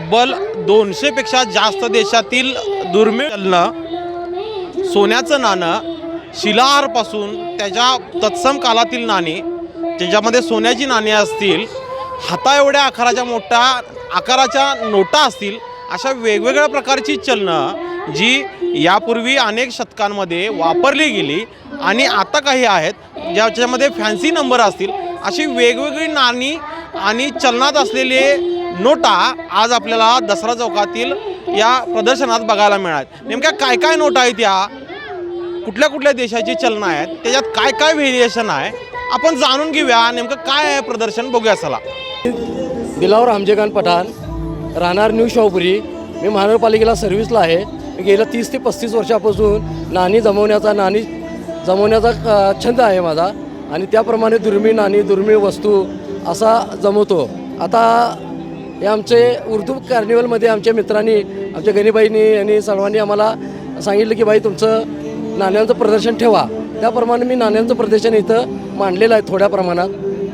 तब्बल दोनशेपेक्षा जास्त देशातील दुर्मिळ चलनं सोन्याचं नाणं शिलाहारपासून त्याच्या तत्सम कालातील नाणी त्याच्यामध्ये सोन्याची नाणी असतील हाता एवढ्या आकाराच्या मोठ्या आकाराच्या नोटा असतील अशा वेगवेगळ्या प्रकारची चलनं जी यापूर्वी अनेक शतकांमध्ये वापरली गेली आणि आता काही आहेत ज्याच्यामध्ये फॅन्सी नंबर असतील अशी वेगवेगळी नाणी आणि चलनात असलेले नोटा आज आपल्याला दसरा चौकातील या प्रदर्शनात बघायला मिळात नेमक्या काय काय नोटा आहेत या? कुठल्या कुठल्या देशाची चलनं आहेत? त्याच्यात काय काय व्हेरिएशन आहे? आपण जाणून घेऊया. नेमकं काय आहे प्रदर्शन? बघूया चला. दिलावर आमजेखान पठाण राहणार न्यू शाहपुरी. मी महानगरपालिकेला सर्व्हिसला आहे. मी गेल्या तीस ते पस्तीस वर्षापासून नाणी जमवण्याचा नाणी जमवण्याचा छंद आहे माझा. आणि त्याप्रमाणे दुर्मिळ नाणी दुर्मिळ वस्तू असा जमवतो. आता हे आमचे उर्दू कार्निवलमध्ये आमच्या मित्रांनी आमच्या गणीबाईंनी आणि सर्वांनी आम्हाला सांगितलं की बाई तुमचं नाण्यांचं प्रदर्शन ठेवा. त्याप्रमाणे मी नाण्यांचं प्रदर्शन इथं मांडलेलं आहे थोड्या प्रमाणात.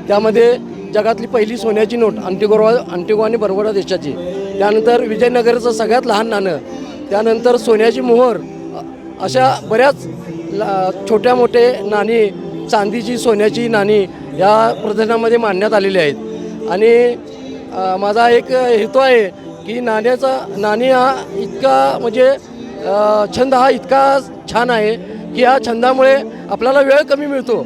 त्यामध्ये जगातली पहिली सोन्याची नोट अंटिगोरवा अंटिगो आणि बरबडा देशाची. त्यानंतर विजयनगरचं सगळ्यात लहान नाणं. त्यानंतर सोन्याची मोहर. अशा बऱ्याच ला छोट्या मोठे नाणी चांदीची सोन्याची नाणी या प्रदर्शनामध्ये मांडण्यात आलेली आहेत. आणि माझा एक हेतू आहे की नाण्याचा नाणी हा इतका म्हणजे छंद हा इतका छान आहे की या छंदामुळे आपल्याला वेळ कमी मिळतो.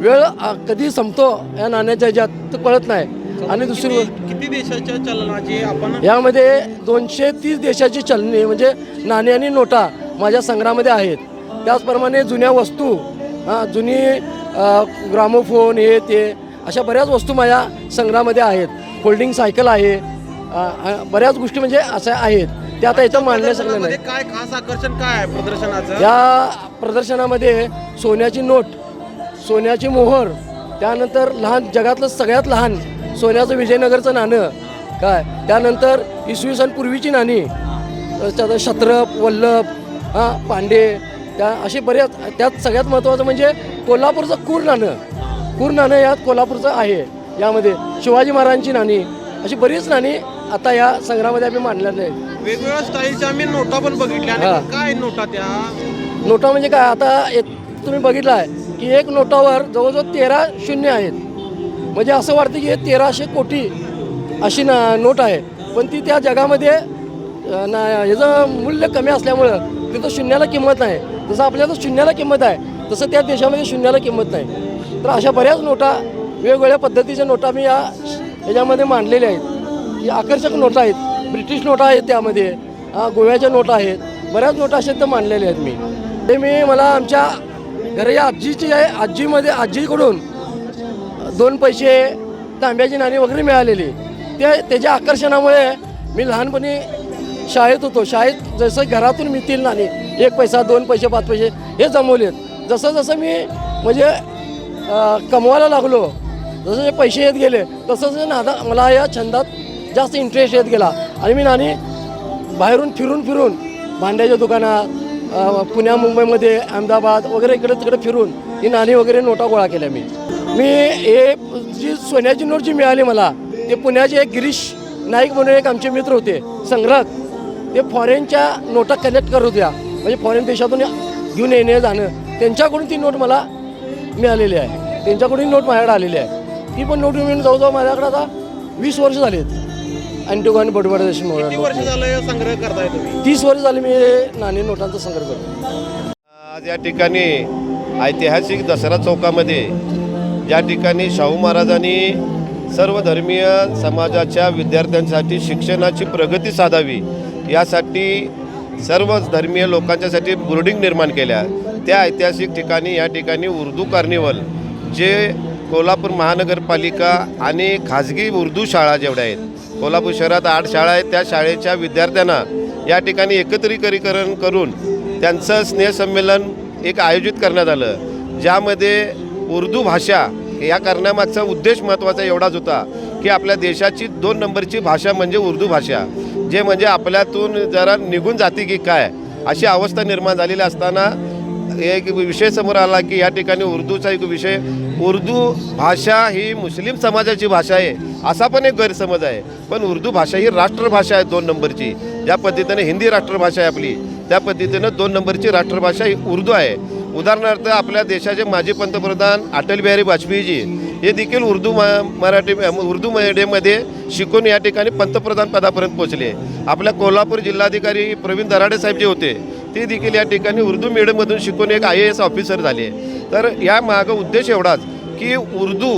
वेळ कधी संपतो या नाण्याच्या ह्याच्यात तर कळत नाही. आणि दुसरी किती देशाच्या चलनाची आपण? यामध्ये दोनशे तीस देशाची चलने म्हणजे नाणी आणि नोटा माझ्या संग्रहामध्ये आहेत. त्याचप्रमाणे जुन्या वस्तू हां जुनी ग्रामोफोन हे ते अशा बऱ्याच वस्तू माझ्या संग्रहामध्ये आहेत. फोल्डिंग सायकल आहे. बऱ्याच गोष्टी म्हणजे अशा आहेत. त्या आता इथं मांडण्यासारख्या नाही काय खास आकर्षण काय आहे प्रदर्शनाचं? या प्रदर्शनामध्ये सोन्याची नोट सोन्याची मोहर त्यानंतर लहान जगातलं सगळ्यात लहान सोन्याचं विजयनगरचं नाणं काय? त्यानंतर इसवी सन पूर्वीची नाणी त्यात शत्रप वल्लभ हां पांडे त्या असे बऱ्याच त्यात सगळ्यात महत्त्वाचं म्हणजे कोल्हापूरचं कूर नाणं. कूर नाणं यात कोल्हापूरचं आहे. यामध्ये शिवाजी महाराजांची नाणी अशी बरीच नाणी आता या संग्रहामध्ये आम्ही मांडलेल्या आहेत. वेगवेगळ्या स्टाईलच्या आम्ही नोटा पण बघितल्या आणि हा. काय नोटा त्या? नोटा म्हणजे काय? आता एक तुम्ही बघितलं आहे की एक नोटावर जवळजवळ तेरा शून्य आहेत. म्हणजे असं वाटतं की हे तेराशे कोटी अशी ना नोट आहे. पण ती त्या जगामध्ये अं, ना ह्याचं मूल्य कमी असल्यामुळं तिथं शून्याला किंमत नाही. जसं आपल्या शून्याला किंमत आहे तसं त्या देशामध्ये शून्याला किंमत नाही. तर अशा बऱ्याच नोटा वेगवेगळ्या पद्धतीच्या नोटा मी या ह्याच्यामध्ये मांडलेल्या आहेत. की आकर्षक नोटा आहेत. ब्रिटिश नोटा आहेत त्यामध्ये. गोव्याच्या नोटा आहेत. बऱ्याच नोटा अशा तर मांडलेल्या आहेत मी. ते मी मला आमच्या घराच्या आजीची आहे आजीमध्ये आजीकडून दोन पैसे तांब्याची नाणी वगैरे मिळालेली. ते त्याच्या आकर्षणामुळे मी लहानपणी शाळेत होतो. शाळेत जसं घरातून मिळतील नाणी एक पैसा दोन पैसे पाच पैसे हे जमवलेत. जसं जसं मी म्हणजे कमवायला लागलो जसं जे पैसे येत गेले तसं नादा मला या छंदात जास्त इंटरेस्ट येत गेला. आणि मी नाणी बाहेरून फिरून फिरून भांड्याच्या दुकानात पुण्या मुंबईमध्ये अहमदाबाद वगैरे इकडे तिकडे फिरून ही नाणी वगैरे नोटा गोळा केल्या मी. मी हे जी सोन्याची नोट जी मिळाली मला ते पुण्याचे एक गिरीश नाईक म्हणून एक आमचे मित्र होते संग्रहक ते फॉरेनच्या नोटा कलेक्ट करत होत्या. म्हणजे फॉरेन देशातून घेऊन येणे जाणं त्यांच्याकडून ती नोट मला मिळालेली आहे. त्यांच्याकडून ही नोट माझ्याकडे आलेली आहे. ती पण नोट मिळून जवळजवळ माझ्याकडे आता वीस वर्ष झालीत अँटिगो आणि किती वर्ष झालं संग्रह करताय तुम्ही? तीस वर्ष झाली मी नाणी नोटांचा संग्रह करतो आज या ठिकाणी ऐतिहासिक दसरा चौकामध्ये ज्या ठिकाणी शाहू महाराजांनी सर्व धर्मीय समाजाच्या विद्यार्थ्यांसाठी शिक्षणाची प्रगती साधावी यासाठी सर्व धर्मीय लोकांच्यासाठी बोर्डिंग निर्माण केल्या. त्या ऐतिहासिक ठिकाणी या ठिकाणी उर्दू कार्निवल जे कोल्हापूर महानगरपालिका आणि खाजगी उर्दू शाळा जेवढ्या आहेत कोल्हापूर शहरात आठ शाळा आहेत त्या शाळेच्या विद्यार्थ्यांना या ठिकाणी एकत्रीकरीकरण करून त्यांचं स्नेहसंमेलन एक आयोजित करण्यात आलं. ज्यामध्ये उर्दू भाषा या करण्यामागचा उद्देश महत्त्वाचा एवढाच होता की आपल्या देशाची दोन नंबरची भाषा म्हणजे उर्दू भाषा जे म्हणजे आपल्यातून जरा निघून जाते की काय अशी अवस्था निर्माण झालेली असताना एक विषय समोर आला की या ठिकाणी उर्दूचा एक विषय उर्दू भाषा ही मुस्लिम समाजाची भाषा आहे असा पण एक गैरसमज आहे. पण उर्दू भाषा ही राष्ट्रभाषा आहे दोन नंबरची. ज्या पद्धतीने हिंदी राष्ट्रभाषा आहे आपली त्या पद्धतीनं दोन नंबरची राष्ट्रभाषा ही उर्दू आहे. उदाहरणार्थ आपल्या देशाचे माजी पंतप्रधान अटल बिहारी वाजपेयीजी हे देखील उर्दू मा मराठी उर्दू मीडियममध्ये शिकून या ठिकाणी पंतप्रधान पदापर्यंत पोहोचले. आपल्या कोल्हापूर जिल्हाधिकारी प्रवीण दराडे साहेब जे होते ते देखील या ठिकाणी उर्दू मीडियममधून शिकून एक आय ए एस ऑफिसर झाले. तर या मागं उद्देश एवढाच की उर्दू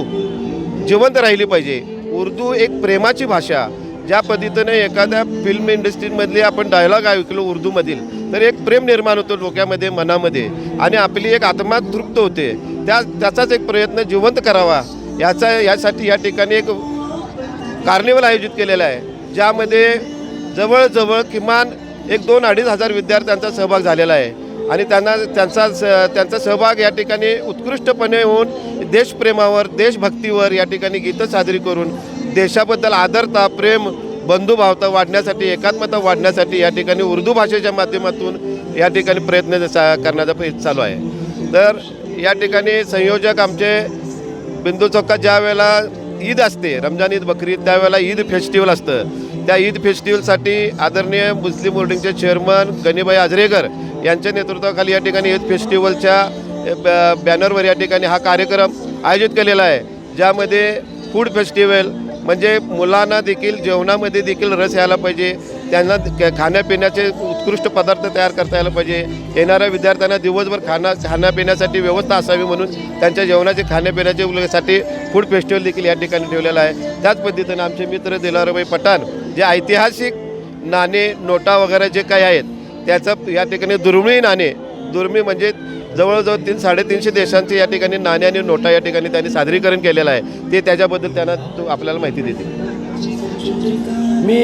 जिवंत राहिली पाहिजे. उर्दू एक प्रेमाची भाषा. ज्या पद्धतीने एखाद्या फिल्म इंडस्ट्रीमधले आपण डायलॉग ऐकलो उर्दूमधील तर एक प्रेम निर्माण होतो डोक्यामध्ये मनामध्ये. आणि आपली एक आत्मा तृप्त होते. त्या त्याचाच एक प्रयत्न जिवंत करावा. याचा यासाठी या ठिकाणी एक कार्निवल आयोजित केलेला आहे. ज्यामध्ये जवळजवळ किमान एक दोन अडीच हजार विद्यार्थ्यांचा सहभाग झालेला आहे. आणि त्यांना त्यांचा स त्यांचा सहभाग या ठिकाणी उत्कृष्टपणे होऊन देशप्रेमावर देशभक्तीवर या ठिकाणी गीतं साजरी करून देशाबद्दल आदरता प्रेम बंधुभावता वाढण्यासाठी एकात्मता वाढण्यासाठी या ठिकाणी उर्दू भाषेच्या माध्यमातून या ठिकाणी प्रयत्न सा करण्याचा प्रयत्न चालू आहे. तर या ठिकाणी संयोजक आमचे बिंदू चौकात ज्या वेळेला ईद असते रमजान ईद बकरी ईद त्यावेळेला ईद फेस्टिवल असतं. त्या ईद फेस्टिवलसाठी आदरणीय मुस्लिम होर्डिंगचे चेअरमन गणीबाई आजरेकर यांच्या नेतृत्वाखाली या ठिकाणी ईद फेस्टिवलच्या बॅनरवर या ठिकाणी हा कार्यक्रम आयोजित केलेला आहे ज्यामध्ये फूड फेस्टिवल म्हणजे मुलांना देखील जेवणामध्ये देखील रस यायला पाहिजे त्यांना क- खाण्यापिण्याचे उत्कृष्ट पदार्थ तयार करता यायला पाहिजे येणाऱ्या विद्यार्थ्यांना दिवसभर खाना खाण्यापिण्यासाठी व्यवस्था असावी म्हणून त्यांच्या जेवणाचे खाण्यापिण्याचे साठी फूड फेस्टिवल देखील या ठिकाणी ठेवलेलं आहे. त्याच पद्धतीनं आमचे मित्र दिलाराबाई पठाण जे ऐतिहासिक नाणे नोटा वगैरे जे काही आहेत त्याचं या ठिकाणी दुर्मिळ नाणे दुर्मिळ म्हणजे जवळजवळ तीन साडेतीनशे देशांचे या ठिकाणी नाणे आणि नोटा या ठिकाणी त्यांनी सादरीकरण केलेलं आहे. ते त्याच्याबद्दल त्यांना तो आपल्याला माहिती देते. मी